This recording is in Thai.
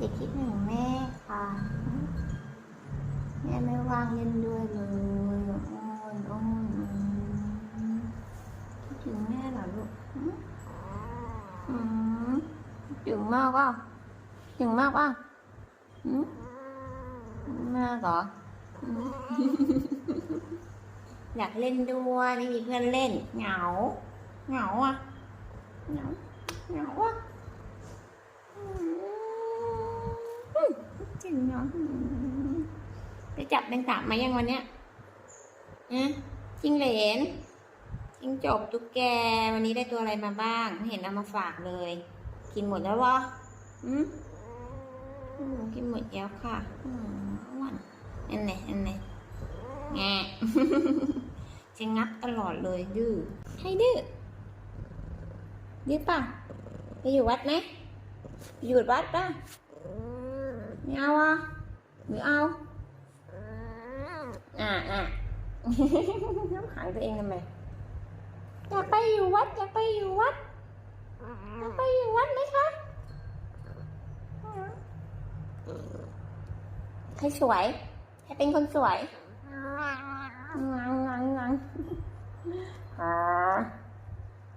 จะคิดถึงแม่ค่ะ แม่ไม่ว่างเล่นด้วยเลยโอ้ยโอ้ยคิดถึงแม่เหรอลูกหือืมถึงมากว่ะคิดถึงมากว่ะหืมมากเหรออยากเล่นด้วยไม่มีเพื่อนเล่น เหงา เหงาอะเหงาเหงาอะอื มจริงเนาะอืมไปจับแมงสาบมายังวันเนี้ยอะจิงเหลนจิงจบตุ๊กแกวันนี้ได้ตัวอะไรมาบ้าง ไม่เห็นเอามาฝากเลย กินหมดแล้ววะอืมอืมกินหมดแล้วค่ะอืมอ้วนอันไหนอันไหนแงจะงับตลอดเลยดื้อให้ดื้อดื้อป่ะไปอยู่วัดไหมไปอยู่วัดป่ะไม่เอาอะ หรือเอาอ่าอ่าน้ำขังตัวเองทำไมอยากไปอยู่วัดอยากไปอยู่วัดอยากไปอยู่วัดไหมคะใครสวยใครเป็นคนสวยงังงังงังอ่า